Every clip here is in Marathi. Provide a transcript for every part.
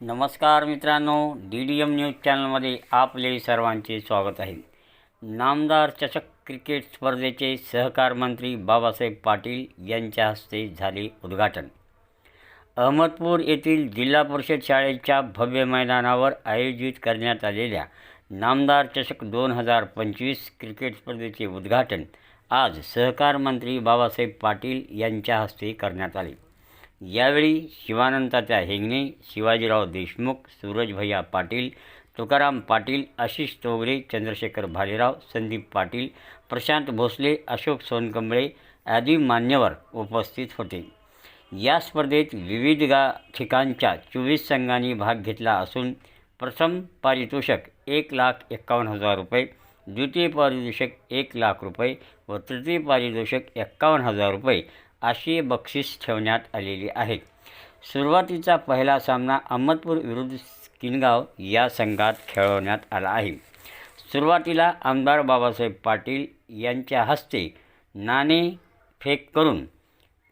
नमस्कार मित्रांनो डी डी एम न्यूज चॅनलमध्ये आपले सर्वांचे स्वागत आहे. नामदार चषक क्रिकेट स्पर्धेचे सहकार मंत्री बाबासाहेब पाटील यांच्या हस्ते झाले उद्घाटन. अहमदपूर येथील जिल्हा परिषद शाळेच्या भव्य मैदानावर आयोजित करण्यात आलेल्या नामदार चषक दोन हजार पंचवीस क्रिकेट स्पर्धेचे उद्घाटन आज सहकार मंत्री बाबासाहेब पाटील यांच्या हस्ते करण्यात आले. यावेळी शिवानंदाच्या हेगणे शिवाजीराव देशमुख सूरज भैया पाटील तुकाराम पाटील आशिष तोगरे चंद्रशेखर भालेराव संदीप पाटील प्रशांत भोसले अशोक सोनकंबळे आदी मान्यवर उपस्थित होते. या स्पर्धेत विविध गा ठिकाणच्या चोवीस संघांनी भाग घेतला असून प्रथम पारितोषक एक लाख एक्कावन्न हजार रुपये द्वितीय पारितोषक एक लाख रुपये व तृतीय पारितोषक एक्कावन्न हजार रुपये अशी बक्षीस ठेवण्यात आलेली आहेत सुरुवातीचा पहिला सामना अहमदपूर विरुद्ध किनगाव या संघात खेळवण्यात आला आहे. सुरुवातीला आमदार बाबासाहेब पाटील यांच्या हस्ते नाणे फेक करून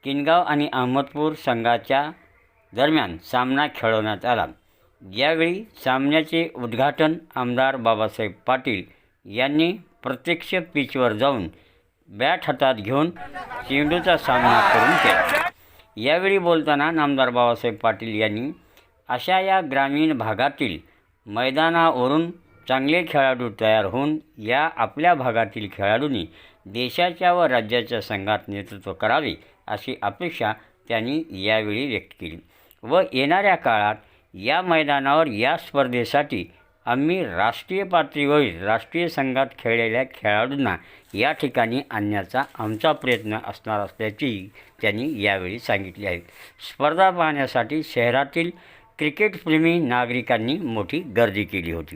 किनगाव आणि अहमदपूर संघाच्या दरम्यान सामना खेळवण्यात आला. यावेळी सामन्याचे उद्घाटन आमदार बाबासाहेब पाटील यांनी प्रत्यक्ष पिचवर जाऊन बॅट हातात घेऊन चेंडूचा सामना करून केला यावेळी बोलताना नामदार बाबासाहेब पाटील यांनी अशा या ग्रामीण भागातील मैदानावरून चांगले खेळाडू तयार होऊन या आपल्या भागातील खेळाडूंनी देशाच्या व राज्याच्या संघात नेतृत्व करावे अशी अपेक्षा त्यांनी यावेळी व्यक्त केली. व येणाऱ्या काळात या मैदानावर या स्पर्धेसाठी आम्ही राष्ट्रीय पातळीवरील राष्ट्रीय संघात खेळलेल्या खेळाडूंना या ठिकाणी आणण्याचा आमचा प्रयत्न असणार असल्याची त्यांनी यावेळी सांगितले आहे. स्पर्धा पाहण्यासाठी शहरातील क्रिकेटप्रेमी नागरिकांनी मोठी गर्दी केली होती.